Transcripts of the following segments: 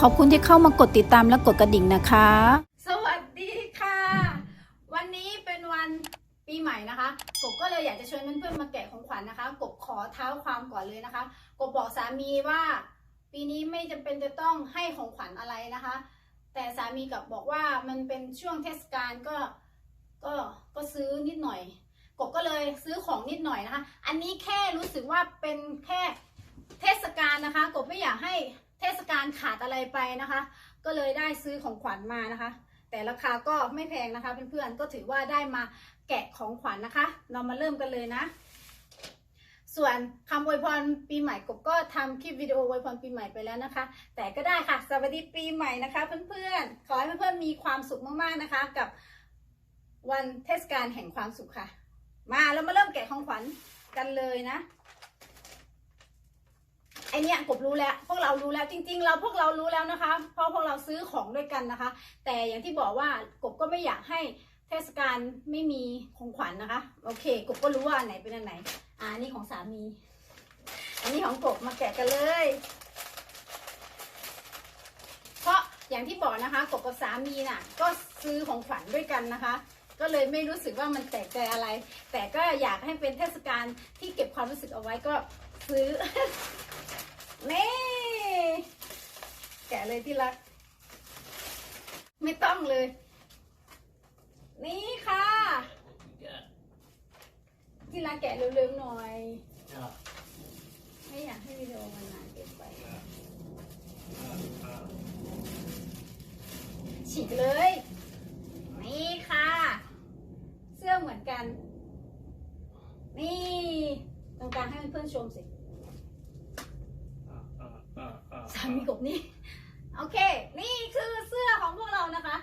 ขอบคุณที่เข้ามากดติดตามและกดกระดิ่งนะคะ สวัสดีค่ะ วันนี้เป็นวันปีใหม่นะคะกบก็เลยอยากจะชวนเพื่อนๆมาแกะของขวัญนะคะ กบขอเท้าความก่อนเลยนะคะ กบบอกสามีว่า ปีนี้ไม่จำเป็นจะต้องให้ของขวัญอะไรนะคะ แต่สามีกับบอกว่ามันเป็นช่วงเทศกาลก็ก็ก็ซื้อนิดหน่อย กบก็เลยซื้อของนิดหน่อยนะคะ อันนี้แค่รู้สึกว่าเป็นแค่เทศกาลนะคะ กบไม่อยากให้ ทศกาลขาดอะไรไปนะคะ ก็เลยได้ซื้อของขวัญมานะคะ แต่ราคาก็ไม่แพงนะคะเพื่อนๆก็ถือว่าได้มาแกะของขวัญนะคะ เรามาเริ่มกันเลยนะ ส่วนคำอวยพรปีใหม่กบก็ทำคลิปวิดีโออวยพรปีใหม่ไปแล้วนะคะ แต่ก็ได้ค่ะสวัสดีปีใหม่นะคะ เพื่อนๆขอให้เพื่อนๆมีความสุขมากๆนะคะ กับวันเทศกาลแห่งความสุขค่ะ มาเรามาเริ่มแกะของขวัญกันเลยนะ ไอเนี้ยกบรู้แล้วพวกเรารู้แล้วจริง ๆ เราพวกเรารู้แล้วนะคะ เพราะพวกเราซื้อของด้วยกันนะคะ แต่อย่างที่บอกว่ากบก็ไม่อยากให้เทศกาลไม่มีของขวัญนะคะ โอเค กบก็รู้ว่าไหนเป็นอันไหนอ่านี่ของสามี อันนี้ของกบมาแกะกันเลย เพราะอย่างที่บอกนะคะกบกับสามีน่ะ ก็ซื้อของขวัญด้วยกันนะคะ ก็เลยไม่รู้สึกว่ามันแปลกใจอะไร แต่ก็อยากให้เป็นเทศกาลที่เก็บความรู้สึกเอาไว้ก็ซื้อ นี่แกะเลยที่รัก ไม่ต้องเลย นี่ค่ะ ที่รักแกะเร็วๆหน่อย ไม่อยากให้วิดีโอมันนานเกินไป ฉีกเลย นี่ค่ะ เสื้อเหมือนกัน นี่ตรงกางให้เพื่อนๆชมสิ สามีกบนี่โอเค นี่คือเสื้อของพวกเรานะคะ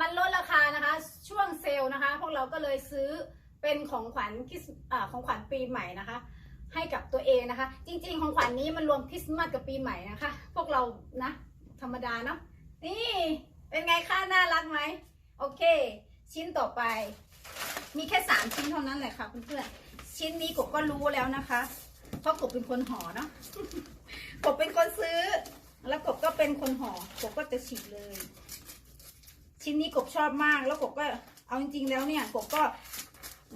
มันลดราคานะคะ ช่วงเซลล์นะคะ พวกเราก็เลยซื้อเป็นของขวัญคริสของขวัญปีใหม่นะคะ ให้กับตัวเองนะคะ จริง ๆ ของขวัญนี้มันรวมคริสต์มาสกับปีใหม่นะคะ พวกเรานะ ธรรมดาเนาะนี่เป็นไงคะน่ารักไหมโอเค ชิ้นต่อไป มีแค่สามชิ้นเท่านั้นแหละค่ะเพื่อนๆชิ้นนี้กบก็รู้แล้วนะคะ เพราะกบเป็นคนห่อเนาะ กบเป็นคนซื้อ แล้วกบก็เป็นคนห่อกบก็จะฉีกเลย ชิ้นนี้กบชอบมาก แล้วกบก็เอาจริงๆแล้วเนี่ยกบก็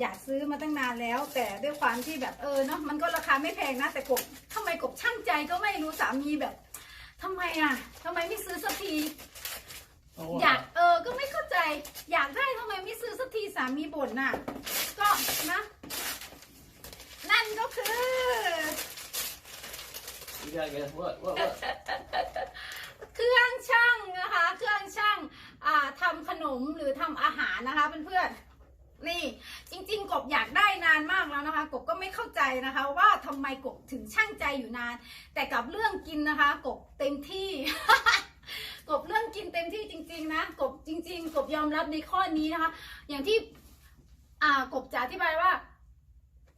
อยากซื้อมาตั้งนานแล้ว แต่ด้วยความที่แบบเออเนาะมันก็ราคาไม่แพงนะ แต่กบทำไมกบช่างใจก็ไม่รู้สามีแบบทำไมอะทำไมไม่ซื้อสักทีอยากเออก็ไม่เข้าใจ อยากได้ทำไมไม่ซื้อสักทีสามีบ่นน่ะ ก็นะ นั่นก็คือ You gotta guess what? What? What? เครื่องช่างนะคะ เครื่องช่างอ่าทำขนมหรือทำอาหารนะคะเพื่อนๆนี่จริง ๆ กบอยากได้นานมากแล้วนะคะ กบก็ไม่เข้าใจนะคะ ว่าทำไมกบถึงช่างใจอยู่นาน แต่กับเรื่องกินนะคะ กบเต็มที่ กบเรื่องกินเต็มที่จริง ๆ นะกบจริง ๆ กบยอมรับในข้อนี้นะคะ อย่างที่อ่ากบจะอธิบายว่า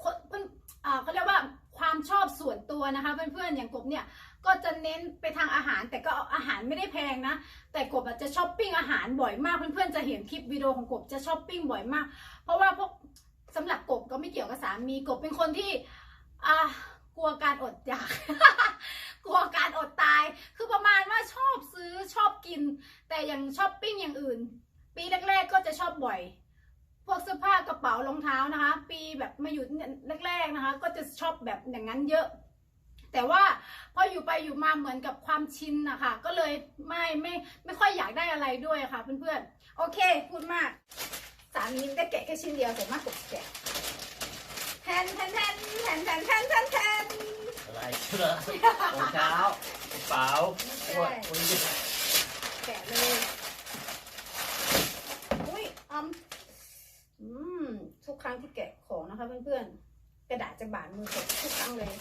คนมันอ่าเขาเรียกว่า ความชอบส่วนตัวนะคะ เพื่อนๆอย่างกบเนี่ยก็จะเน้นไปทางอาหาร แต่ก็อาหารไม่ได้แพงนะ แต่กบอาจจะช้อปปิ้งอาหารบ่อยมากเพื่อนๆจะเห็นคลิปวิดีโอของกบจะช้อปปิ้งบ่อยมาก เพราะว่าพวกสำหรับกบก็ไม่เกี่ยวกับสามีกบเป็นคนที่อ่ากลัวการอดอยากกลัวการอดตาย คือประมาณว่าชอบซื้อชอบกิน แต่อย่างช้อปปิ้งอย่างอื่น ปีแรกๆก็จะชอบบ่อย พวกเสื้อผ้ากระเป๋ารองเท้านะคะ ปีแบบมาอยู่แรกๆนะคะ ก็จะชอบแบบอย่างนั้นเยอะ แต่ว่าพออยู่ไปอยู่มาเหมือนกับความชินนะคะก็เลยไม่ไม่ไม่ค่อยอยากได้อะไรด้วยค่ะเพื่อนๆโอเคพูดมากสามีได้แกะแค่ชิ้นเดียวแต่มากกว่าแกะแทนแทนแทนแทนแทนแทนแทนแทนอะไรเสื้อรองเท้ากระเป๋า What? What do you get? แกะเลยอุ้ยอืมอืม ทุกครั้งที่แกะของนะคะเพื่อนๆ กระดาษจะบาดมือทุกครั้งเลย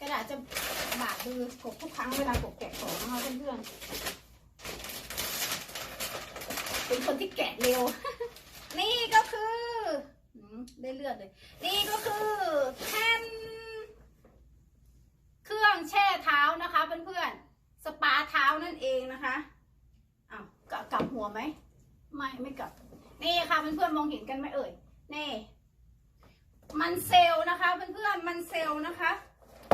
กระดาษจะบาดมือทุกครั้งเวลากดแกะของนะคะเพื่อนๆ เป็นคนที่แกะเร็ว นี่ก็คือได้เลือดเลย นี่ก็คือแท่นเครื่องแช่เท้านะคะเพื่อนๆ นั่นเองนะคะอ้าวกลับกลับหัวไหมไม่ไม่กลับ นี่ค่ะเพื่อนๆมองเห็นกันไหมเอ่ยนี่ มันเซลนะคะเพื่อนมันเซลนะคะ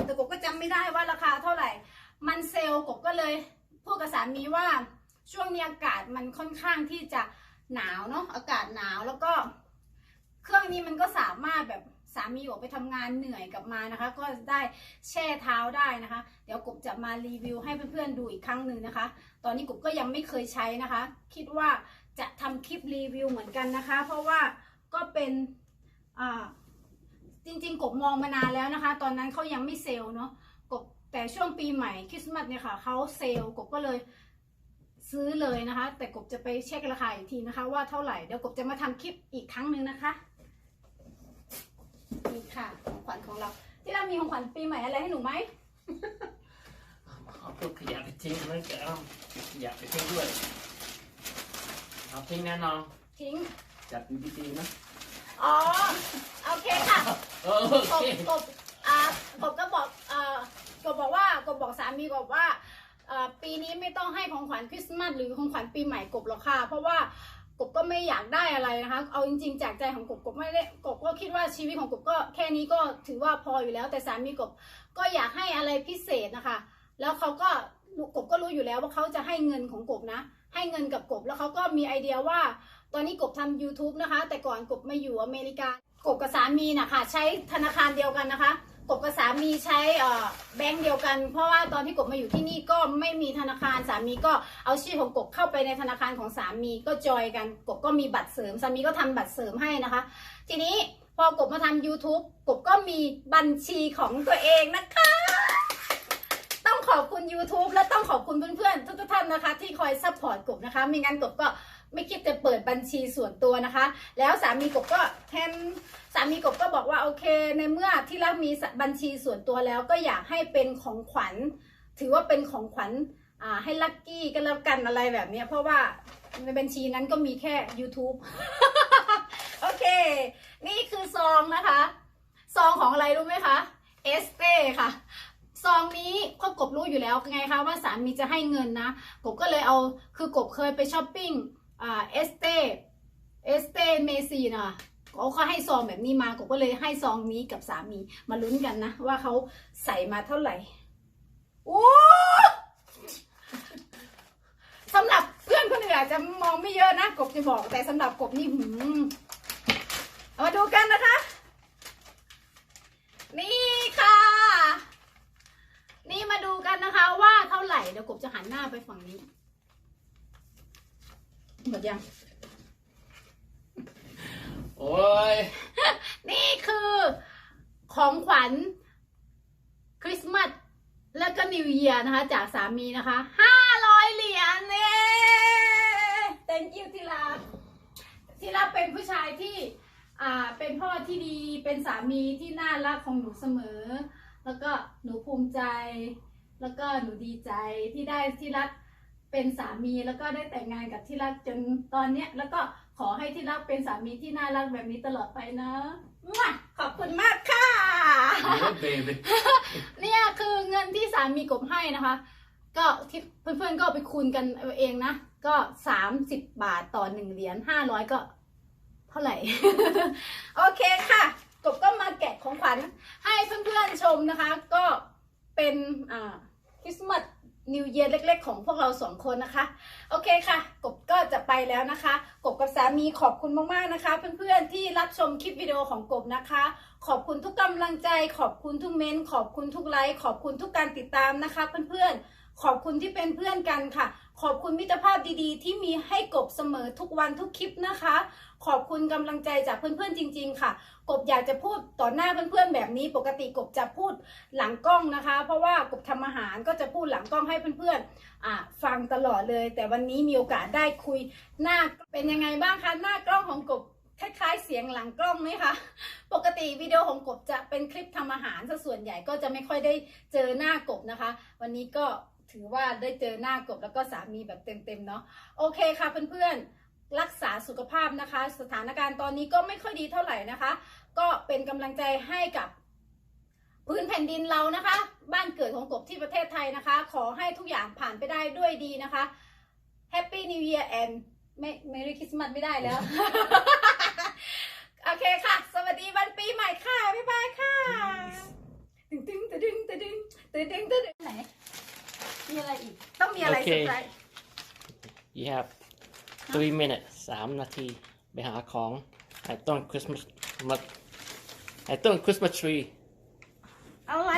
แต่กบก็จำไม่ได้ว่าราคาเท่าไหร่ มันเซลกบก็เลยพูดกับสามีว่าช่วงนี้อากาศมันค่อนข้างที่จะหนาวเนาะอากาศหนาวแล้วก็ เครื่องนี้มันก็สามารถแบบามีออกไปทำงานเหนื่อยกลับมานะคะ ก็ได้แช่เท้าได้นะคะ เดี๋ยวกบจะมารีวิวให้เพื่อนๆดูอีกครั้งหนึ่งนะคะ ตอนนี้กบก็ยังไม่เคยใช้นะคะ คิดว่าจะทำคลิปรีวิวเหมือนกันนะคะ เพราะว่าก็เป็นอ่าจริงๆ กบมองมานานแล้วนะคะ ตอนนั้นเขายังไม่เซลล์เนาะกบแต่ช่วงปีใหม่คริสต์มาสเนี่ยค่ะเขาเซลล์กบก็เลยซื้อเลยนะคะ แต่กบจะไปเช็คราคาอีกทีนะคะ ว่าเท่าไหร่เดี๋ยวกบจะมาทำคลิปอีกครั้งหนึ่งนะคะ นี่ค่ะของขวัญของเรา ที่เรามีของขวัญปีใหม่อะไรให้หนูไหมเอาพวกขยะไปทิ้งแล้วก็เอาขยะไปทิ้งด้วยเอาทิ้งแน่นอนทิ้งจัดดีๆนะอ๋อโอเคค่ะเออโอกเคบกบอ่ากบก็บอกเอ่อกบบอกว่ากบบอกสามีกบว่าเอ่อปีนี้ไม่ต้องให้ของขวัญคริสต์มาสหรือของขวัญปีใหม่กบหรอกค่ะ เพราะว่า กบก็ไม่อยากได้อะไรนะคะ เอาจริงๆจากใจของกบกบไม่ได้กบก็คิดว่าชีวิตของกบก็แค่นี้ก็ถือว่าพออยู่แล้ว แต่สามีกบก็อยากให้อะไรพิเศษนะคะ แล้วเขาก็กบก็รู้อยู่แล้วว่าเขาจะให้เงินของกบนะ ให้เงินกับกบแล้วเขาก็มีไอเดียว่า ตอนนี้กบทำ YouTube นะคะ แต่ก่อนกบมาอยู่อเมริกากบกับสามีนะคะใช้ธนาคารเดียวกันนะคะ กบกับสามีใช้แบงก์เดียวกัน เพราะว่าตอนที่กบมาอยู่ที่นี่ก็ไม่มีธนาคารสามีก็เอาชื่อของกบเข้าไปในธนาคารของสามีก็จอยกันกบก็มีบัตรเสริมสามีก็ทำบัตรเสริมให้นะคะ ทีนี้พอกบมาทำ YouTube กบก็มีบัญชีของตัวเองนะคะ ต้องขอบคุณ YouTube และต้องขอบคุณเพื่อนๆทุกๆท่านนะคะ ที่คอยซัพพอร์ตกบนะคะไม่งั้นกบก็ ไม่คิดจะเปิดบัญชีส่วนตัวนะคะ แล้วสามีกบก็แทนสามีกบก็บอกว่าโอเค ในเมื่อที่เรักมีบัญชีส่วนตัวแล้วก็อยากให้เป็นของขวัญ ถือว่าเป็นของขวัญให้ลัคกี้ก็แล้วกันอะไรแบบนี้เพราะว่าในบัญชีนั้นก็มีแค่ YouTube โอเค นี่คือซองนะคะ ซองของอะไรรู้ไหมคะ เอสเต้ค่ะซองนี้ก็กบรู้อยู่แล้วไงคะว่าสามีจะให้เงินนะกบก็เลยเอาคือกบเคยไปช้อปปิ้ง เอสเต้เอสเต้เมซีนะเขาเขาให้ซองแบบนี้มากบก็เลยให้ซองนี้กับสามีมาลุ้นกันนะ ว่าเขาใส่มาเท่าไหร่โอ้สำหรับเพื่อนคนอื่นอาจจะมองไม่เยอะนะกบจะบอกแต่สำหรับกบนี่หืมเอามาดูกันนะคะ นี่ค่ะ นี่มาดูกันนะคะว่าเท่าไหร่เดี๋ยวกบจะหันหน้าไปฝั่งนี้ หมดยัง โอ้ย นี่คือของขวัญคริสต์มาสแล้วก็นิวเยียร์นะคะ จากสามีนะคะห้าร้อยเหรียญเน่ thank you ที่รักที่รักเป็นผู้ชายที่ อ่า เป็นพ่อที่ดี เป็นสามีที่น่ารักของหนูเสมอ แล้วก็หนูภูมิใจ แล้วก็หนูดีใจที่ได้ที่รัก เป็นสามีแล้วก็ได้แต่งงานกับที่รักจนตอนเนี้ย แล้วก็ขอให้ที่รักเป็นสามีที่น่ารักแบบนี้ตลอดไปนะมั่วขอบคุณมากค่ะ เบบีเนี่ยคือเงินที่สามีกบให้นะคะ ก็ที่เพื่อนๆก็เอาไปคูณกันเอาเองนะ ก็สามสิบบาทต่อหนึ่งเหรียญห้าร้อยก็ เท่าไหร่ โอเคค่ะ กบก็มาแกะของขวัญให้เพื่อนๆชมนะคะ ก็เป็นอ่าคริสต์มาส นิวเยียร์เล็ก ๆ ของพวกเราสองคนนะคะ โอเคค่ะ กบก็จะไปแล้วนะคะ กบกับสามีขอบคุณมากๆนะคะ เพื่อนๆที่รับชมคลิปวิดีโอของกบนะคะ ขอบคุณทุกกำลังใจ ขอบคุณทุกเมนต์ขอบคุณทุกไลค์ขอบคุณทุกการติดตามนะคะ เพื่อนๆ ขอบคุณที่เป็นเพื่อนกันค่ะ ขอบคุณมิตรภาพดีๆ ที่มีให้กบเสมอทุกวันทุกคลิปนะคะ ขอบคุณกำลังใจจากเพื่อนๆจริง ๆ ค่ะ กบอยากจะพูดต่อหน้าเพื่อนๆแบบนี้ ปกติกบจะพูดหลังกล้องนะคะ เพราะว่ากบทำอาหารก็จะพูดหลังกล้องให้เพื่อนๆอ่าฟังตลอดเลย แต่วันนี้มีโอกาสได้คุยหน้าเป็นยังไงบ้างคะหน้ากล้องของกบคล้ายๆเสียงหลังกล้องไหมคะ ปกติวิดีโอของกบจะเป็นคลิปทำอาหารซะส่วนใหญ่ก็จะไม่ค่อยได้เจอหน้ากบนะคะ วันนี้ก็ ถือว่าได้เจอหน้ากบแล้วก็สามีแบบเต็มๆเนาะโอเคค่ะเพื่อนๆรักษาสุขภาพนะคะ สถานการณ์ตอนนี้ก็ไม่ค่อยดีเท่าไหร่นะคะ ก็เป็นกำลังใจให้กับพื้นแผ่นดินเรานะคะ บ้านเกิดของกบที่ประเทศไทยนะคะ ขอให้ทุกอย่างผ่านไปได้ด้วยดีนะคะ Happy New Year and ไม่ Merry Christmas ไม่ได้แล้ว โอเคค่ะ สวัสดีวันปีใหม่ค่ะ บ๊ายบายค่ะตื่นเต้นตื่นเต้นไหนมีอะไรอีก ต้องมีอะไรโอเคเซอร์ไพรส์ you have three minutes สามนาที ไปหาของไอ้ต้นคริสต์มาสมาไอ้ต้นคริสต์มาสทรีอะไร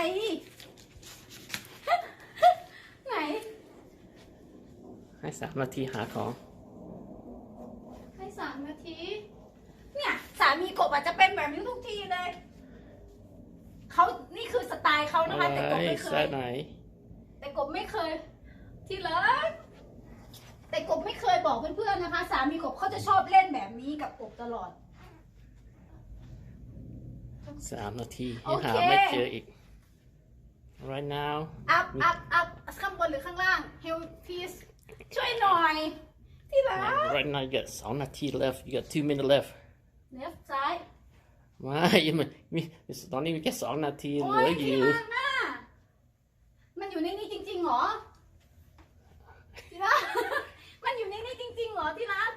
ไหน ให้สามนาทีหาของ ให้สามนาที เนี่ยสามีกบอาจจะเป็นแบบนี้ทุกทีเลย เขานี่คือสไตล์เขาอะนะคะไรแต่กบไม่เคใส่ยไหนแต่กบไม่เคย ที่เลิศแต่กบไม่เคยบอกเพื่อนๆนะคะ สามีกบเขาจะชอบเล่นแบบนี้กับกบตลอด สามนาทีโอยังเคหาไม่เจออีก right now อัพอัพอัพข้างบนหรือข้างล่าง help please ช่วยหน่อย ที่รัก right now you got สองนาที left you got two minutes left left ซ้ายไม่มันมีตอนนี้มีแค่สองนาทีเหโอ้ลืยออที่ยู่ รักน่ะมันอยู่ในนี้จริงๆเหรอ ที่รัก มันอยู่ในนี้จริงๆเหรอที่รัก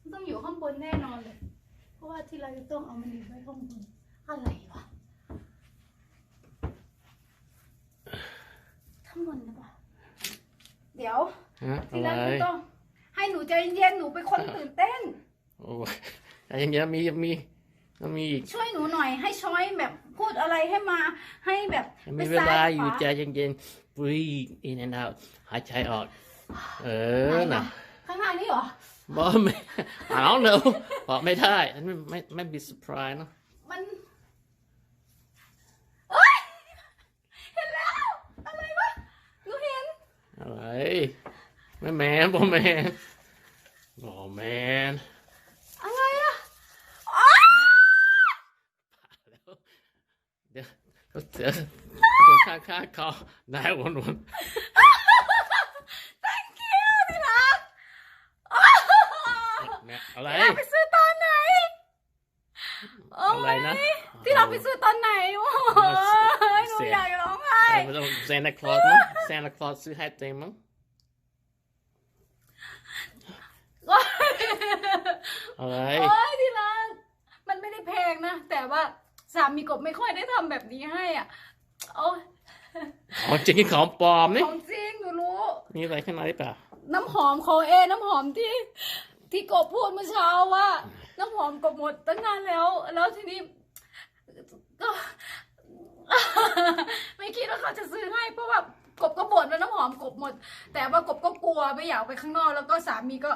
มันต้องอยู่ข้างบนแน่นอนเลย เพราะว่าที่เราจะต้องเอามันอยู่ไว้ข้างบน อะไรวะข้างบนหรือเปล่าเดี๋ยว ฮะที่อะไรรักหนูต้อง ให้หนูใจเย็นๆหนูเป็นคนตื่นเต้น โอ้ยแต่ยังยังมียังมียังมีอีกช่วยหนูหน่อยให้ช้อยแบบพูดอะไรให้มา ให้แบบยังไปมีเวซ้ลาขอยู่วใจเย็นๆ breathe in and out หายใจออก เออน่ะ ข้างหน้านี่เหรอ บอกไม่ I don't know บอกไม่ได้อันนี้ไม่ไม่มี surprise เนอะมันเอ้ยเห็นแล้ว อะไรวะหนูเห็น อะไรไม่แมนบอกแมนบอกแมนอะไรอะอ๋อเดี๋ยวเขาเจอคนข้างๆเขาได้วนวน thank you ที่รักอ๋อ ๆเนี่ย อะไร ที่รักไปซื้อตอนไหนโอ้อะไรนะยที่รักไปซื้อตอนไหนโอ้ยหนูอยากร้องไห้ ไม่ต้อง Santa Claus มั้ง Santa Claus ซื้อให้เต็มมั้งอะไรโอ้ยที่รักมันไม่ได้แพงนะ แต่ว่าสามีกบไม่ค่อยได้ทำแบบนี้ให้อะโอ้ยของจริงกับของปลอมนี่ของจริงหนูรู้ มีอะไรข้างในหรือเปล่า น้ำหอมโคเอ น้ำหอมที่ ที่กบพูดเมื่อเช้าว่าน้ำหอมกบหมดตั้งนานแล้ว แล้วทีนี้ก็ ไม่คิดว่าเขาจะซื้อให้เพราะว่ากบก็บ่นว่าน้ำหอมกบหมด แต่ว่ากบก็กลัวไม่อยากไปข้างนอก แล้วก็สามีก็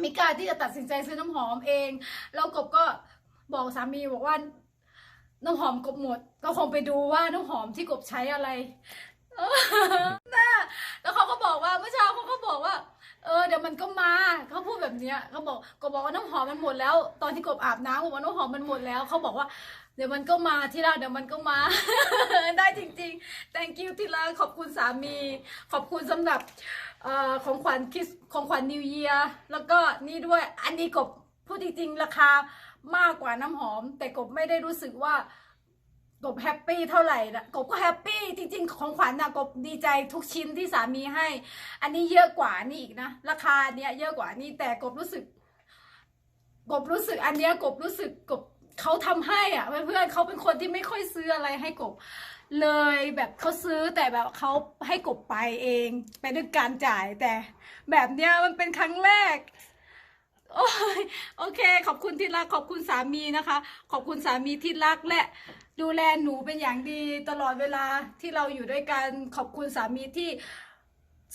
ไม่กล้าที่จะตัดสินใจซื้อน้ำหอมเอง แล้วกบก็บอกสามีบอกว่า น้ำหอมกบหมด ก็คงไปดูว่าน้ำหอมที่กบใช้อะไรน่าแล้วเขาก็บอกว่าเมื่อเช้าเขาก็บอกว่า เออเดี๋ยวมันก็มาเขาพูดแบบเนี้ยเขาบอกกบบอกว่าน้ำหอมมันหมดแล้ว ตอนที่กบอาบน้ำกบอกว่าน้ำหอมมันหมดแล้วเขาบอกว่า เดี๋ยวมันก็มาที่รักเดี๋ยวมันก็มา ได้จริง ๆ thank you ที่รักขอบคุณสามี ขอบคุณสำหรับเอ่อของขวัญคริสของขวัญนิวเยียร์แล้วก็นี่ด้วยอันนี้กบพูดจริงๆ ราคามากกว่าน้ำหอม แต่กบไม่ได้รู้สึกว่า กบแฮปปี้เท่าไหร่นะกบก็แฮปปี้จริงๆ ของขวัญนะกบดีใจทุกชิ้นที่สามีให้ อันนี้เยอะกว่านี่อีกนะ ราคาเนี้ยเยอะกว่านี่แต่กบรู้สึก กบรู้สึกอันเนี้ยกบรู้สึกกบเขาทำให้อะเพื่อนๆเขาเป็นคนที่ไม่ค่อยซื้ออะไรให้กบ เลยแบบเขาซื้อแต่แบบเขาให้กบไปเอง ไปด้วยการจ่ายแต่แบบเนี้ยมันเป็นครั้งแรก โอ้ยโอเค ขอบคุณที่รักขอบคุณสามีนะคะ ขอบคุณสามีที่รักและดูแลหนูเป็นอย่างดีตลอดเวลาที่เราอยู่ด้วยกันขอบคุณสามีที่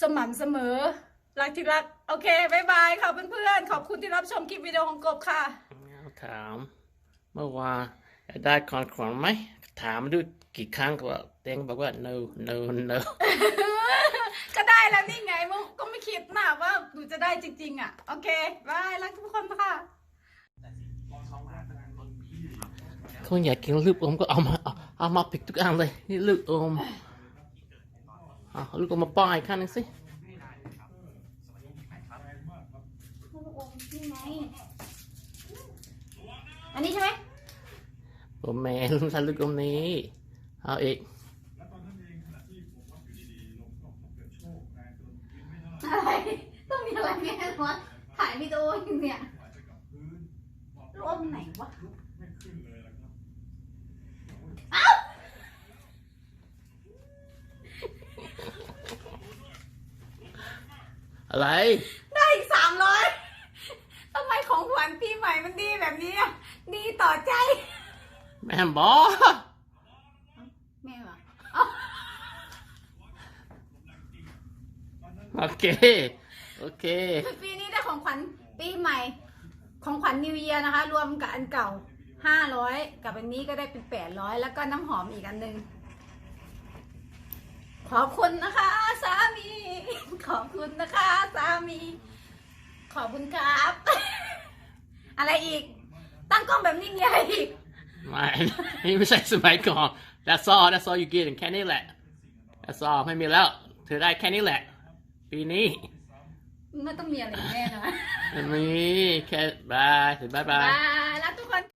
สม่ำเสมอ รักที่รัก โอเคบายบายค่ะเพื่อนๆขอบคุณที่รับชมคลิปวิดีโอของกบค่ะถาม เมื่อวานได้ของขวัญไหมถามดู กี่ครั้งก็บอกเต็งบอกว่า no no no ก็ได้แล้วนี่ไงมึงก็ไม่คิดนะว่าหนูจะได้จริง ๆ อะ โอเคบายรักทุกคนค่ะคนอยากกินลูกอมก็เอามาเอาเอามาปิดทุกอันเลยนี่ลูกอมเอาลูกอมมาป้อนอีกข้างหนึงสิอันนี้ใช่ไหมผมแม่ลุงทานลูกอมนี้ เอาอีกอะไรต้องมีอะไรแน่วะถ่ายวิดีโออยู่เนี่ยร่มไหนวะอะไร ได้อีกสามร้อยทำไมของขวัญปีใหม่มันดีแบบนี้อะดีต่อใจ แม่บอ เค โอเค คือปีนี้ได้ของขวัญปีใหม่ ของขวัญนิวเยียนะคะ รวมกับอันเก่าห้าร้อยกับอันนี้ก็ได้เป็นแปดร้อยแล้วก็น้ำหอมอีกอันหนึ่งขอบคุณนะคะ สามี ขอบคุณนะคะ สามี ขอบคุณครับ อะไรอีก ตั้งกล้องแบบนี้มีอะไรอีก ไม่ นี่ไม่ใช่สมัยก่อน that's all that's all you get แค่นี้แหละ that's all ไม่มีแล้ว เธอได้แค่นี้แหละ ปีนี้ไม่ต้องมีอะไรแน่นะไม่มีแค่บายบายบายบายแล้วทุกคน